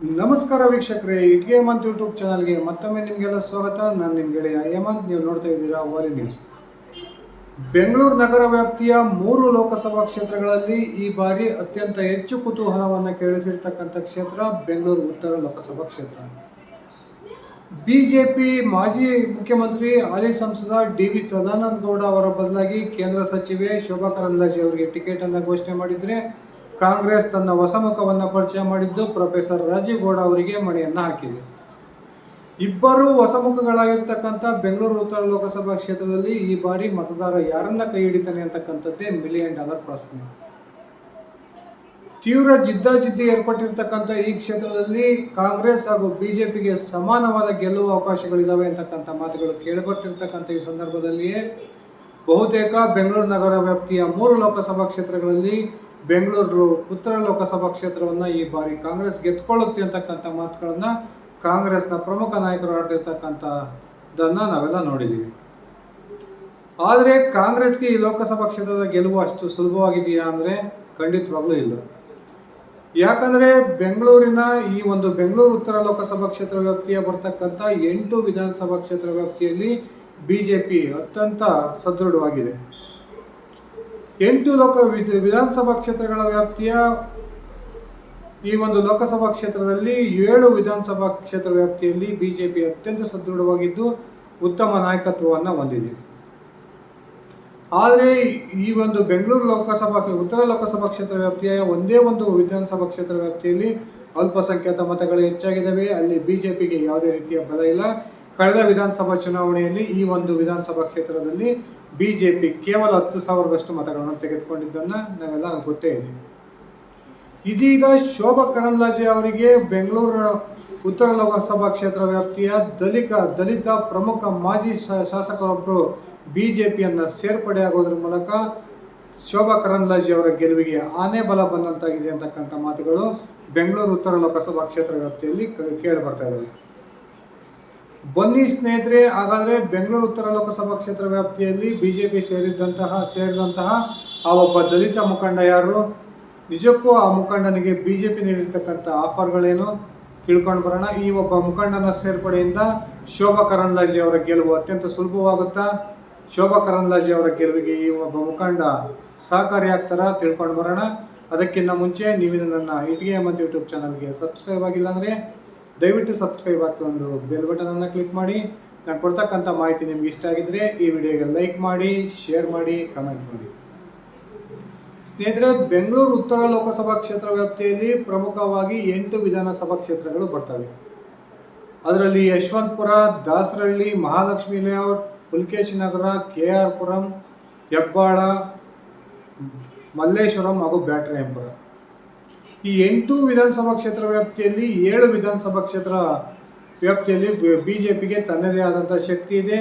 ನಮಸ್ಕಾರ ವೀಕ್ಷಕರೇ ಇಟ್ಗೆ ಹೇಮಂತ್ ಯೂಟ್ಯೂಬ್ ಚಾನಲ್ಗೆ ಮತ್ತೊಮ್ಮೆ ನಿಮಗೆಲ್ಲ ಸ್ವಾಗತ. ನಾನು ನಿಮ್ಮ ಗೆಳೆಯ ಹೇಮಂತ್. ನೀವು ನೋಡ್ತಾ ಇದ್ದೀರಾ ವಾಲಿ ನ್ಯೂಸ್ ಬೆಂಗಳೂರು ನಗರ ವ್ಯಾಪ್ತಿಯ ಮೂರು ಲೋಕಸಭಾ ಕ್ಷೇತ್ರಗಳಲ್ಲಿ ಈ ಬಾರಿ ಅತ್ಯಂತ ಹೆಚ್ಚು ಕುತೂಹಲವನ್ನು ಕೇಳಿಸಿರ್ತಕ್ಕಂಥ ಕ್ಷೇತ್ರ ಬೆಂಗಳೂರು ಉತ್ತರ ಲೋಕಸಭಾ ಕ್ಷೇತ್ರ. ಬಿಜೆಪಿ ಮಾಜಿ ಮುಖ್ಯಮಂತ್ರಿ ಹಾಲಿ ಸಂಸದ ಡಿ ವಿ ಸದಾನಂದ ಗೌಡ ಅವರ ಬದಲಾಗಿ ಕೇಂದ್ರ ಸಚಿವೆ ಶೋಭಾ ಕರಂದ್ಲಾಜೆ ಅವರಿಗೆ ಟಿಕೆಟ್ ಅನ್ನು ಘೋಷಣೆ ಮಾಡಿದ್ರೆ ಕಾಂಗ್ರೆಸ್ ತನ್ನ ಹೊಸ ಮುಖವನ್ನು ಪರಿಚಯ ಮಾಡಿದ್ದು ಪ್ರೊಫೆಸರ್ ರಾಜೀವ್ ಗೌಡ ಅವರಿಗೆ ಮಣೆಯನ್ನು ಹಾಕಿದೆ. ಇಬ್ಬರು ಹೊಸ ಮುಖಗಳಾಗಿರ್ತಕ್ಕಂಥ ಬೆಂಗಳೂರು ಉತ್ತರ ಲೋಕಸಭಾ ಕ್ಷೇತ್ರದಲ್ಲಿ ಈ ಬಾರಿ ಮತದಾರ ಯಾರನ್ನ ಕೈ ಹಿಡಿತಾನೆ ಅಂತಕ್ಕಂಥದ್ದೇ ಮಿಲಿಯನ್ ಡಾಲರ್ ಪ್ರಶ್ನೆ. ತೀವ್ರ ಜಿದ್ದಾಜಿದ್ದಿ ಏರ್ಪಟ್ಟಿರ್ತಕ್ಕಂಥ ಈ ಕ್ಷೇತ್ರದಲ್ಲಿ ಕಾಂಗ್ರೆಸ್ ಹಾಗೂ ಬಿಜೆಪಿಗೆ ಸಮಾನವಾದ ಗೆಲ್ಲುವ ಅವಕಾಶಗಳಿದಾವೆ ಅಂತಕ್ಕಂಥ ಮಾತುಗಳು ಕೇಳಿಬರ್ತಿರ್ತಕ್ಕಂಥ ಈ ಸಂದರ್ಭದಲ್ಲಿಯೇ ಬಹುತೇಕ ಬೆಂಗಳೂರು ನಗರ ವ್ಯಾಪ್ತಿಯ ಮೂರು ಲೋಕಸಭಾ ಕ್ಷೇತ್ರಗಳಲ್ಲಿ ಬೆಂಗಳೂರು ಉತ್ತರ ಲೋಕಸಭಾ ಕ್ಷೇತ್ರವನ್ನು ಈ ಬಾರಿ ಕಾಂಗ್ರೆಸ್ ಗೆದ್ಕೊಳ್ಳುತ್ತೆ ಅಂತಕ್ಕಂಥ ಮಾತುಗಳನ್ನು ಕಾಂಗ್ರೆಸ್ನ ಪ್ರಮುಖ ನಾಯಕರು ಆಡ್ತಿರ್ತಕ್ಕಂಥದ್ದನ್ನು ನಾವೆಲ್ಲ ನೋಡಿದ್ದೀವಿ ಆದರೆ ಕಾಂಗ್ರೆಸ್ಗೆ ಈ ಲೋಕಸಭಾ ಕ್ಷೇತ್ರದ ಗೆಲುವು ಅಷ್ಟು ಸುಲಭವಾಗಿದೆಯಾ ಅಂದರೆ ಖಂಡಿತವಾಗ್ಲೂ ಇಲ್ಲ. ಯಾಕಂದರೆ ಬೆಂಗಳೂರಿನ ಈ ಒಂದು ಬೆಂಗಳೂರು ಉತ್ತರ ಲೋಕಸಭಾ ಕ್ಷೇತ್ರ ವ್ಯಾಪ್ತಿಯ ಬರ್ತಕ್ಕಂಥ ಎಂಟು ವಿಧಾನಸಭಾ ಕ್ಷೇತ್ರ ವ್ಯಾಪ್ತಿಯಲ್ಲಿ ಬಿ ಜೆ ಪಿ ಅತ್ಯಂತ ಸದೃಢವಾಗಿದೆ. ಎಂಟು ಲೋಕ ವಿಧ- ವಿಧಾನಸಭಾ ಕ್ಷೇತ್ರಗಳ ವ್ಯಾಪ್ತಿಯ ಈ ಒಂದು ಲೋಕಸಭಾ ಕ್ಷೇತ್ರದಲ್ಲಿ ಏಳು ವಿಧಾನಸಭಾ ಕ್ಷೇತ್ರ ವ್ಯಾಪ್ತಿಯಲ್ಲಿ ಬಿಜೆಪಿ ಅತ್ಯಂತ ಸದೃಢವಾಗಿದ್ದು ಉತ್ತಮ ನಾಯಕತ್ವವನ್ನು ಹೊಂದಿದೆ. ಆದರೆ ಈ ಒಂದು ಬೆಂಗಳೂರು ಲೋಕಸಭಾ ಉತ್ತರ ಲೋಕಸಭಾ ಕ್ಷೇತ್ರ ವ್ಯಾಪ್ತಿಯ ಒಂದೇ ಒಂದು ವಿಧಾನಸಭಾ ಕ್ಷೇತ್ರ ವ್ಯಾಪ್ತಿಯಲ್ಲಿ ಅಲ್ಪಸಂಖ್ಯಾತ ಮತಗಳು ಹೆಚ್ಚಾಗಿದ್ದಾವೆ. ಅಲ್ಲಿ ಬಿಜೆಪಿಗೆ ಯಾವುದೇ ರೀತಿಯ ಬಲ ಇಲ್ಲ. ಕಳೆದ ವಿಧಾನಸಭಾ ಚುನಾವಣೆಯಲ್ಲಿ ಈ ಒಂದು ವಿಧಾನಸಭಾ ಕ್ಷೇತ್ರದಲ್ಲಿ ಬಿಜೆಪಿ ಕೇವಲ ಹತ್ತು ಸಾವಿರದಷ್ಟು ಮತಗಳನ್ನು ತೆಗೆದುಕೊಂಡಿದ್ದನ್ನು ನಾವೆಲ್ಲ ಗೊತ್ತೇ ಇದೆ. ಇದೀಗ ಶೋಭಾ ಕರಂದ್ಲಾಜೆ ಅವರಿಗೆ ಬೆಂಗಳೂರು ಉತ್ತರ ಲೋಕಸಭಾ ಕ್ಷೇತ್ರ ವ್ಯಾಪ್ತಿಯ ದಲಿತ ದಲಿತ ಪ್ರಮುಖ ಮಾಜಿ ಶಾಸಕರೊಬ್ಬರು ಸೇರ್ಪಡೆ ಸೇರ್ಪಡೆಯಾಗೋದ್ರ ಮೂಲಕ ಶೋಭಾ ಕರಂದ್ಲಾಜೆ ಅವರ ಗೆಲುವಿಗೆ ಆನೆ ಬಲ ಬಂದಂತಾಗಿದೆ ಅಂತಕ್ಕಂಥ ಮಾತುಗಳು ಬೆಂಗಳೂರು ಉತ್ತರ ಲೋಕಸಭಾ ಕ್ಷೇತ್ರ ವ್ಯಾಪ್ತಿಯಲ್ಲಿ ಕೇಳಿ ಬರ್ತಾ ಇದ್ದಾವೆ ಬನ್ನಿ ಸ್ನೇಹಿತರೆ, ಹಾಗಾದರೆ ಬೆಂಗಳೂರು ಉತ್ತರ ಲೋಕಸಭಾ ಕ್ಷೇತ್ರ ವ್ಯಾಪ್ತಿಯಲ್ಲಿ ಬಿಜೆಪಿ ಸೇರಿದ್ದಂತಹ ಸೇರಿದಂತಹ ಆ ಒಬ್ಬ ದಲಿತ ಮುಖಂಡ ಯಾರು? ನಿಜಕ್ಕೂ ಆ ಮುಖಂಡನಿಗೆ ಬಿಜೆಪಿ ನೀಡಿರ್ತಕ್ಕಂಥ ಆಫರ್ಗಳೇನು? ತಿಳ್ಕೊಂಡು ಬರೋಣ. ಈ ಒಬ್ಬ ಮುಖಂಡನ ಸೇರ್ಪಡೆಯಿಂದ ಶೋಭಾ ಕರಂದ್ಲಾಜೆ ಅವರ ಗೆಲುವು ಅತ್ಯಂತ ಸುಲಭವಾಗುತ್ತಾ? ಶೋಭಾ ಕರಂದ್ಲಾಜೆ ಅವರ ಗೆಲುವಿಗೆ ಈ ಒಬ್ಬ ಮುಖಂಡ ಸಹಕಾರಿಯಾಗ್ತಾರ ತಿಳ್ಕೊಂಡು ಬರೋಣ. ಅದಕ್ಕಿಂತ ಮುಂಚೆ ನೀವು ನನ್ನ ಇಟ್ಗೆ ಮತ್ತು ಯೂಟ್ಯೂಬ್ ಚಾನಲ್ಗೆ ಸಬ್ಸ್ಕ್ರೈಬ್ ಆಗಿಲ್ಲ ಅಂದರೆ ದಯವಿಟ್ಟು ಸಬ್ಸ್ಕ್ರೈಬ್ ಹಾಕೊಂಡು ಬೆಲ್ ಬಟನನ್ನು ಕ್ಲಿಕ್ ಮಾಡಿ. ನಾನು ಕೊಡ್ತಕ್ಕಂಥ ಮಾಹಿತಿ ನಿಮ್ಗೆ ಇಷ್ಟ ಆಗಿದ್ರೆ ಈ ವಿಡಿಯೋಗೆ ಲೈಕ್ ಮಾಡಿ ಶೇರ್ ಮಾಡಿ ಕಮೆಂಟ್ ಮಾಡಿ. ಸ್ನೇಹಿತರೆ, ಬೆಂಗಳೂರು ಉತ್ತರ ಲೋಕಸಭಾ ಕ್ಷೇತ್ರ ವ್ಯಾಪ್ತಿಯಲ್ಲಿ ಪ್ರಮುಖವಾಗಿ ಎಂಟು ವಿಧಾನಸಭಾ ಕ್ಷೇತ್ರಗಳು ಬರ್ತವೆ. ಅದರಲ್ಲಿ Yeshwanthpur, Dasarahalli, Mahalakshmi layout Pulakeshi Nagar, K R Puram, Hebbal, Malleshwaram ಹಾಗೂ ಬ್ಯಾಟರಾಯಂಪುರ ಈ ಎಂಟು ವಿಧಾನಸಭಾ ಕ್ಷೇತ್ರ ವ್ಯಾಪ್ತಿಯಲ್ಲಿ ಏಳು ವಿಧಾನಸಭಾ ಕ್ಷೇತ್ರ ವ್ಯಾಪ್ತಿಯಲ್ಲಿ ಬಿ ಜೆ ಪಿಗೆ ತನ್ನದೇ ಆದಂಥ ಶಕ್ತಿ ಇದೆ,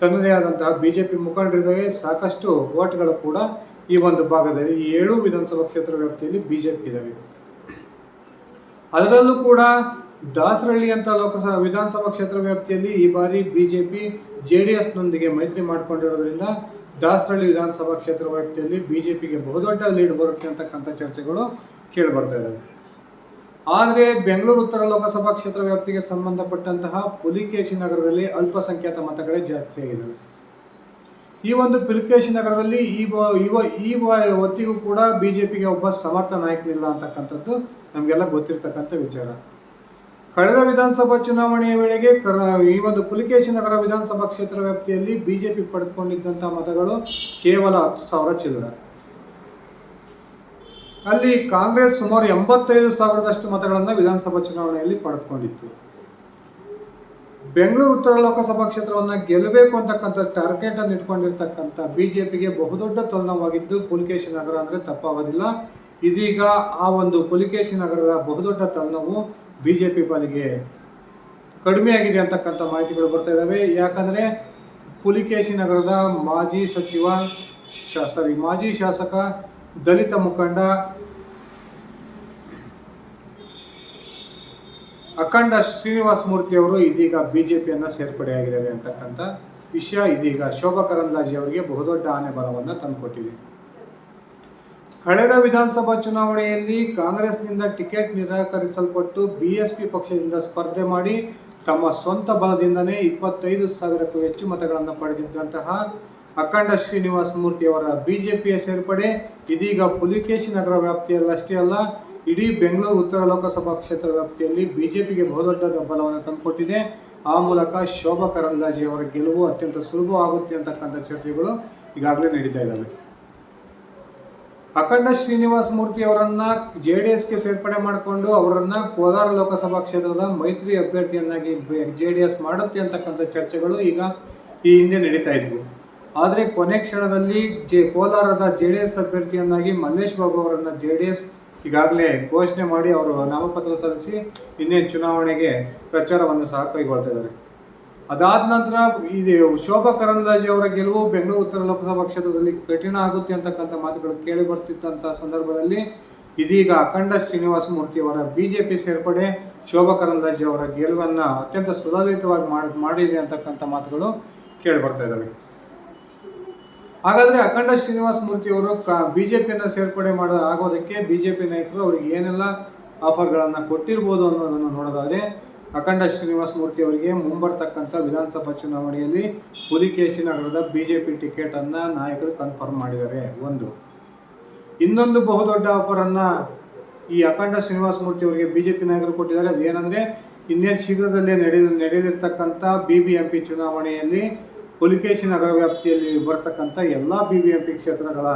ತನ್ನದೇ ಆದಂತಹ ಬಿ ಜೆ ಪಿ ಮುಖಂಡರಿದ್ದಾರೆ ಸಾಕಷ್ಟು ಓಟ್ಗಳು ಕೂಡ ಈ ಒಂದು ಭಾಗದಲ್ಲಿ, ಈ ಏಳು ವಿಧಾನಸಭಾ ಕ್ಷೇತ್ರ ವ್ಯಾಪ್ತಿಯಲ್ಲಿ ಬಿ ಜೆ ಪಿ ಇದ್ದಾವೆ ಅದರಲ್ಲೂ ಕೂಡ ದಾಸರಳ್ಳಿ ಅಂತ ಲೋಕಸಭಾ, ವಿಧಾನಸಭಾ ಕ್ಷೇತ್ರ ವ್ಯಾಪ್ತಿಯಲ್ಲಿ ಈ ಬಾರಿ ಬಿಜೆಪಿ ಜೆ ಡಿ ಎಸ್ನೊಂದಿಗೆ ಮೈತ್ರಿ ಮಾಡಿಕೊಂಡಿರೋದ್ರಿಂದ ದಾಸರಳ್ಳಿ ವಿಧಾನಸಭಾ ಕ್ಷೇತ್ರ ವ್ಯಾಪ್ತಿಯಲ್ಲಿ ಬಿಜೆಪಿಗೆ ಬಹುದೊಡ್ಡ ಲೀಡ್ ಬರುತ್ತೆ ಅಂತಕ್ಕಂಥ ಚರ್ಚೆಗಳು ಕೇಳಿ ಬರ್ತಾ ಇದ್ದಾವೆ. ಆದರೆ ಬೆಂಗಳೂರು ಉತ್ತರ ಲೋಕಸಭಾ ಕ್ಷೇತ್ರ ವ್ಯಾಪ್ತಿಗೆ ಸಂಬಂಧಪಟ್ಟಂತಹ ಪುಲಿಕೇಶಿ ನಗರದಲ್ಲಿ ಅಲ್ಪಸಂಖ್ಯಾತ ಮತಗಳೇ ಜಾಸ್ತಿ ಆಗಿದ್ದಾವೆ. ಈ ಒಂದು ಪುಲಿಕೇಶಿ ನಗರದಲ್ಲಿ ಈ ಬ ಇವ ಈ ಬ- ಹೊತ್ತಿಗೂ ಕೂಡ ಪಿಗೆ ಒಬ್ಬ ಸಮರ್ಥ ನಾಯಕನಿಲ್ಲ ಅಂತಕ್ಕಂಥದ್ದು ನಮಗೆಲ್ಲ ಗೊತ್ತಿರ್ತಕ್ಕಂಥ ವಿಚಾರ. ಕಳೆದ ವಿಧಾನಸಭಾ ಚುನಾವಣೆಯ ವೇಳೆಗೆ ಈ ಒಂದು ಪುಲಿಕೇಶಿ ನಗರ ವಿಧಾನಸಭಾ ಕ್ಷೇತ್ರ ವ್ಯಾಪ್ತಿಯಲ್ಲಿ ಬಿಜೆಪಿ ಪಡೆದುಕೊಂಡಿದ್ದಂಥ ಮತಗಳು ಕೇವಲ ಹತ್ತು ಸಾವಿರ ಚಿಲ್ಲರೆ. ಅಲ್ಲಿ ಕಾಂಗ್ರೆಸ್ ಸುಮಾರು ಎಂಬತ್ತೈದು ಸಾವಿರದಷ್ಟು ಮತಗಳನ್ನು ವಿಧಾನಸಭಾ ಚುನಾವಣೆಯಲ್ಲಿ ಪಡೆದುಕೊಂಡಿತ್ತು. ಬೆಂಗಳೂರು ಉತ್ತರ ಲೋಕಸಭಾ ಕ್ಷೇತ್ರವನ್ನು ಗೆಲ್ಲಬೇಕು ಅಂತಕ್ಕಂಥ ಟಾರ್ಗೆಟ್ ಅನ್ನು ಇಟ್ಕೊಂಡಿರ್ತಕ್ಕಂಥ ಬಿಜೆಪಿಗೆ ಬಹುದೊಡ್ಡ ತಲನವಾಗಿದ್ದು ಪುಲಿಕೇಶಿ ನಗರ ಅಂದರೆ ತಪ್ಪಾಗೋದಿಲ್ಲ. ಇದೀಗ ಆ ಒಂದು ಪುಲಿಕೇಶಿ ನಗರದ ಬಹುದೊಡ್ಡ ತಲೆನೋವು ಪಿ ಪಾಲಿಗೆ ಕಡಿಮೆ ಆಗಿದೆ ಅಂತಕ್ಕಂಥ ಮಾಹಿತಿಗಳು ಬರ್ತಾ ಇದ್ದಾವೆ ಯಾಕಂದರೆ ಪುಲಿಕೇಶಿ ನಗರದ ಮಾಜಿ ಸಚಿವ ಶಾ ಸಾರಿ ಮಾಜಿ ಶಾಸಕ ದಲಿತ ಮುಖಂಡ ಅಖಂಡ ಶ್ರೀನಿವಾಸ ಮೂರ್ತಿ ಅವರು ಇದೀಗ ಬಿಜೆಪಿಯನ್ನು ಸೇರ್ಪಡೆಯಾಗಿದ್ದಾರೆ ಅಂತಕ್ಕಂಥ ವಿಷಯ ಇದೀಗ ಶೋಭಾ ಕರಂದ್ಲಾಜೆ ಅವರಿಗೆ ಬಹುದೊಡ್ಡ ಆನೆ ಬಲವನ್ನು ತಂದುಕೊಟ್ಟಿದೆ. ಕಳೆದ ವಿಧಾನಸಭಾ ಚುನಾವಣೆಯಲ್ಲಿ ಕಾಂಗ್ರೆಸ್ನಿಂದ ಟಿಕೆಟ್ ನಿರಾಕರಿಸಲ್ಪಟ್ಟು ಬಿಎಸ್ಪಿ ಪಕ್ಷದಿಂದ ಸ್ಪರ್ಧೆ ಮಾಡಿ ತಮ್ಮ ಸ್ವಂತ ಬಲದಿಂದನೇ ಇಪ್ಪತ್ತೈದು ಸಾವಿರಕ್ಕೂ ಹೆಚ್ಚು ಮತಗಳನ್ನು ಪಡೆದಿದ್ದಂತಹ ಅಖಂಡ ಶ್ರೀನಿವಾಸ ಮೂರ್ತಿಯವರ ಬಿಜೆಪಿಯ ಸೇರ್ಪಡೆ ಇದೀಗ ಪುಲಿಕೇಶಿ ನಗರ ವ್ಯಾಪ್ತಿಯಲ್ಲಷ್ಟೇ ಅಲ್ಲ, ಇಡೀ ಬೆಂಗಳೂರು ಉತ್ತರ ಲೋಕಸಭಾ ಕ್ಷೇತ್ರ ವ್ಯಾಪ್ತಿಯಲ್ಲಿ ಬಿಜೆಪಿಗೆ ಬಹುದೊಡ್ಡ ಬೆಂಬಲವನ್ನು ತಂದುಕೊಟ್ಟಿದೆ. ಆ ಮೂಲಕ ಶೋಭಾ ಕರಂದ್ಲಾಜೆ ಅವರ ಗೆಲುವು ಅತ್ಯಂತ ಸುಲಭವಾಗುತ್ತೆ ಅಂತಕ್ಕಂಥ ಚರ್ಚೆಗಳು ಈಗಾಗಲೇ ನಡೀತಾ ಇದ್ದಾವೆ. ಅಖಂಡ ಶ್ರೀನಿವಾಸ ಮೂರ್ತಿ ಅವರನ್ನ ಜೆ ಡಿ ಎಸ್ಗೆ ಸೇರ್ಪಡೆ ಮಾಡಿಕೊಂಡು ಅವರನ್ನ ಕೋಲಾರ ಲೋಕಸಭಾ ಕ್ಷೇತ್ರದ ಮೈತ್ರಿ ಅಭ್ಯರ್ಥಿಯನ್ನಾಗಿ ಜೆ ಡಿ ಎಸ್ ಮಾಡುತ್ತೆ ಅಂತಕ್ಕಂಥ ಚರ್ಚೆಗಳು ಈಗ ಈ ಹಿಂದೆ ನಡೀತಾ ಇದ್ವು. ಆದರೆ ಕೊನೆ ಕ್ಷಣದಲ್ಲಿ ಜೆ ಕೋಲಾರದ ಜೆ ಡಿ ಎಸ್ ಅಭ್ಯರ್ಥಿಯನ್ನಾಗಿ ಮಲ್ಲೇಶ್ ಬಾಬು ಅವರನ್ನ ಜೆ ಡಿ ಎಸ್ ಈಗಾಗಲೇ ಘೋಷಣೆ ಮಾಡಿ ಅವರು ನಾಮಪತ್ರ ಸಲ್ಲಿಸಿ ಇನ್ನೇನು ಚುನಾವಣೆಗೆ ಪ್ರಚಾರವನ್ನು ಸಹ ಕೈಗೊಳ್ತಾ ಇದ್ದಾರೆ. ಅದಾದ ನಂತರ ಇದು ಶೋಭಾ ಕರಂದ್ಲಾಜೆ ಅವರ ಗೆಲುವು ಬೆಂಗಳೂರು ಉತ್ತರ ಲೋಕಸಭಾ ಕ್ಷೇತ್ರದಲ್ಲಿ ಕಠಿಣ ಆಗುತ್ತೆ ಅಂತಕ್ಕಂಥ ಮಾತುಗಳು ಕೇಳಿ ಬರ್ತಿದ್ದಂಥ ಸಂದರ್ಭದಲ್ಲಿ ಇದೀಗ ಅಖಂಡ ಶ್ರೀನಿವಾಸ ಮೂರ್ತಿ ಅವರ ಬಿಜೆಪಿ ಸೇರ್ಪಡೆ ಶೋಭಾ ಕರಂದ್ಲಾಜೆ ಅವರ ಗೆಲುವನ್ನ ಅತ್ಯಂತ ಸುಲಲಿತವಾಗಿ ಮಾಡಿ ಮಾಡಿದೆ ಅಂತಕ್ಕಂಥ ಮಾತುಗಳು ಕೇಳಿ ಬರ್ತಾ ಇದ್ದಾವೆ. ಹಾಗಾದ್ರೆ ಅಖಂಡ ಶ್ರೀನಿವಾಸ ಮೂರ್ತಿ ಅವರು ಕ ಬಿಜೆಪಿಯನ್ನ ಸೇರ್ಪಡೆ ಮಾಡ ಆಗೋದಕ್ಕೆ ಬಿಜೆಪಿ ನಾಯಕರು ಅವರಿಗೆ ಏನೆಲ್ಲ ಆಫರ್ಗಳನ್ನು ಕೊಟ್ಟಿರ್ಬೋದು ಅನ್ನೋದನ್ನು ನೋಡೋದಾದ್ರೆ ಅಖಂಡ ಶ್ರೀನಿವಾಸ ಮೂರ್ತಿ ಅವರಿಗೆ ಮುಂಬರ್ತಕ್ಕಂಥ ವಿಧಾನಸಭಾ ಚುನಾವಣೆಯಲ್ಲಿ ಪುಲಿಕೇಶಿ ನಗರದ ಬಿಜೆಪಿ ಟಿಕೆಟ್ ಅನ್ನ ನಾಯಕರು ಕನ್ಫರ್ಮ್ ಮಾಡಿದ್ದಾರೆ. ಒಂದು. ಇನ್ನೊಂದು ಬಹುದೊಡ್ಡ ಆಫರ್ ಅನ್ನ ಈ ಅಖಂಡ ಶ್ರೀನಿವಾಸ ಮೂರ್ತಿ ಅವರಿಗೆ ಬಿಜೆಪಿ ನಾಯಕರು ಕೊಟ್ಟಿದ್ದಾರೆ. ಅದೇನಂದ್ರೆ ಇನ್ನೇನು ಶೀಘ್ರದಲ್ಲೇ ನಡೆದ, ನಡೆದಿರ್ತಕ್ಕಂಥ ಬಿ ಬಿ ಎಂ ಪಿ ಚುನಾವಣೆಯಲ್ಲಿ ಪುಲಿಕೇಶಿ ನಗರ ವ್ಯಾಪ್ತಿಯಲ್ಲಿ ಬರ್ತಕ್ಕಂಥ ಎಲ್ಲ ಬಿ ಬಿ ಎಂ ಪಿ ಕ್ಷೇತ್ರಗಳ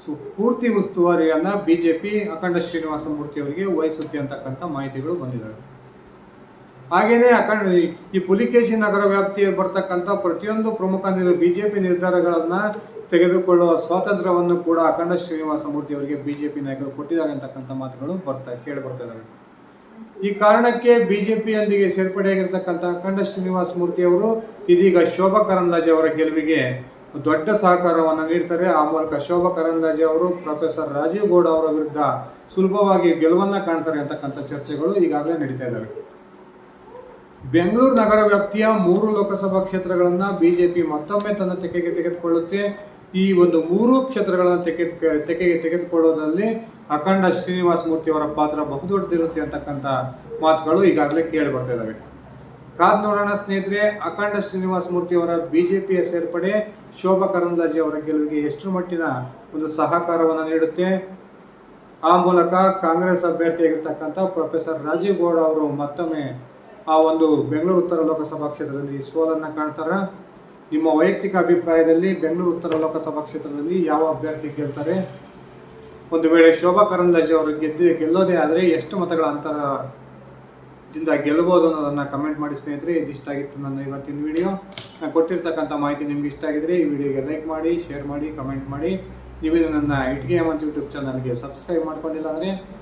ಸು, ಪೂರ್ತಿ ಉಸ್ತುವಾರಿಯನ್ನು B J P Akhanda Srinivasa Murthy ಅವರಿಗೆ ವಹಿಸುತ್ತೆ ಅಂತಕ್ಕಂಥ ಮಾಹಿತಿಗಳು ಬಂದಿದ್ದಾವೆ. ಹಾಗೆಯೇ ಅಖಂಡ ಈ ಪುಲಿಕೇಶಿ ನಗರ ವ್ಯಾಪ್ತಿಯಲ್ಲಿ ಬರ್ತಕ್ಕಂಥ ಪ್ರತಿಯೊಂದು ಪ್ರಮುಖ ನಿರ್ ಬಿ ಜೆ ಪಿ ನಿರ್ಧಾರಗಳನ್ನು ತೆಗೆದುಕೊಳ್ಳುವ ಸ್ವಾತಂತ್ರ್ಯವನ್ನು ಕೂಡ ಅಖಂಡ ಶ್ರೀನಿವಾಸ ಮೂರ್ತಿ ಅವರಿಗೆ ಬಿ ಜೆ ಪಿ ನಾಯಕರು ಕೊಟ್ಟಿದ್ದಾರೆ ಅಂತಕ್ಕಂಥ ಮಾತುಗಳು ಬರ್ತಾ, ಕೇಳಿ ಬರ್ತಾ ಈ ಕಾರಣಕ್ಕೆ ಬಿಜೆಪಿಯೊಂದಿಗೆ ಸೇರ್ಪಡೆಯಾಗಿರ್ತಕ್ಕಂಥ ಅಖಂಡ ಶ್ರೀನಿವಾಸ ಮೂರ್ತಿ ಅವರು ಇದೀಗ ಶೋಭಾ ಕರಂದ್ಲಾಜೆ ಅವರ ಗೆಲುವಿಗೆ ದೊಡ್ಡ ಸಹಕಾರವನ್ನು ನೀಡ್ತಾರೆ. ಆ ಮೂಲಕ ಶೋಭಾ ಕರಂದ್ಲಾಜೆ ಅವರು, ಪ್ರೊಫೆಸರ್ ರಾಜೀವ್ ಗೌಡ ಅವರ ವಿರುದ್ಧ ಸುಲಭವಾಗಿ ಗೆಲುವನ್ನ ಕಾಣ್ತಾರೆ ಅಂತಕ್ಕಂಥ ಚರ್ಚೆಗಳು ಈಗಾಗಲೇ ನಡೀತಾ ಇದ್ದಾವೆ ಬೆಂಗಳೂರು ನಗರ ವ್ಯಾಪ್ತಿಯ ಮೂರು ಲೋಕಸಭಾ ಕ್ಷೇತ್ರಗಳನ್ನ ಬಿಜೆಪಿ ಮತ್ತೊಮ್ಮೆ ತನ್ನ ತೆಕೆಗೆ ತೆಗೆದುಕೊಳ್ಳುತ್ತೆ. ಈ ಒಂದು ಮೂರು ಕ್ಷೇತ್ರಗಳನ್ನು ತೆಗೆ ತೆಕೆಗೆ ತೆಗೆದುಕೊಳ್ಳೋದ್ರಲ್ಲಿ ಅಖಂಡ ಶ್ರೀನಿವಾಸ ಮೂರ್ತಿ ಅವರ ಪಾತ್ರ ಬಹುದೊಡ್ಡದಿರುತ್ತೆ ಅಂತಕ್ಕಂಥ ಮಾತುಗಳು ಈಗಾಗಲೇ ಕೇಳಿ ಬರ್ತಾ ಇದ್ದಾವೆ ಕಾದ್ ನೋಡೋಣ ಸ್ನೇಹಿತರೆ, ಅಖಂಡ ಶ್ರೀನಿವಾಸ ಮೂರ್ತಿ ಅವರ ಬಿಜೆಪಿಯ ಸೇರ್ಪಡೆ ಶೋಭಾ ಕರಂದ್ಲಾಜೆ ಅವರ ಗೆಲುವಿಗೆ ಎಷ್ಟು ಮಟ್ಟಿನ ಒಂದು ಸಹಕಾರವನ್ನು ನೀಡುತ್ತೆ? ಆ ಮೂಲಕ ಕಾಂಗ್ರೆಸ್ ಅಭ್ಯರ್ಥಿಯಾಗಿರ್ತಕ್ಕಂಥ ಪ್ರೊಫೆಸರ್ ರಾಜೀವ್ ಗೌಡ ಅವರು ಮತ್ತೊಮ್ಮೆ ಆ ಒಂದು ಬೆಂಗಳೂರು ಉತ್ತರ ಲೋಕಸಭಾ ಕ್ಷೇತ್ರದಲ್ಲಿ ಸೋಲನ್ನು ಕಾಣ್ತಾರೆ. ನಿಮ್ಮ ವೈಯಕ್ತಿಕ ಅಭಿಪ್ರಾಯದಲ್ಲಿ ಬೆಂಗಳೂರು ಉತ್ತರ ಲೋಕಸಭಾ ಕ್ಷೇತ್ರದಲ್ಲಿ ಯಾವ ಅಭ್ಯರ್ಥಿ ಗೆಲ್ತಾರೆ? ಒಂದು ವೇಳೆ ಶೋಭಾ ಕರಂದ್ಲಾಜೆ ಅವರು ಗೆದ್ದು ಗೆಲ್ಲೋದೇ ಆದರೆ ಎಷ್ಟು ಮತಗಳ ಅಂತರದಿಂದ ಗೆಲ್ಲಬಹುದು ಅನ್ನೋದನ್ನು ಕಮೆಂಟ್ ಮಾಡಿ ಸ್ನೇಹಿತರೆ ಇದಿಷ್ಟಾಗಿತ್ತು ನನ್ನ ಇವತ್ತಿನ ವಿಡಿಯೋ ನಾನು ಕೊಟ್ಟಿರ್ತಕ್ಕಂಥ ಮಾಹಿತಿ ನಿಮ್ಗೆ ಇಷ್ಟ ಆಗಿದ್ರೆ ಈ ವಿಡಿಯೋಗೆ ಲೈಕ್ ಮಾಡಿ ಶೇರ್ ಮಾಡಿ ಕಮೆಂಟ್ ಮಾಡಿ. ನೀವು ನನ್ನ ಇಟ್ಗೆ ಅಂತ ಯೂಟ್ಯೂಬ್ ಚಾನಲ್ಗೆ ಸಬ್ಸ್ಕ್ರೈಬ್ ಮಾಡ್ಕೊಂಡಿಲ್ಲ ಅಂದರೆ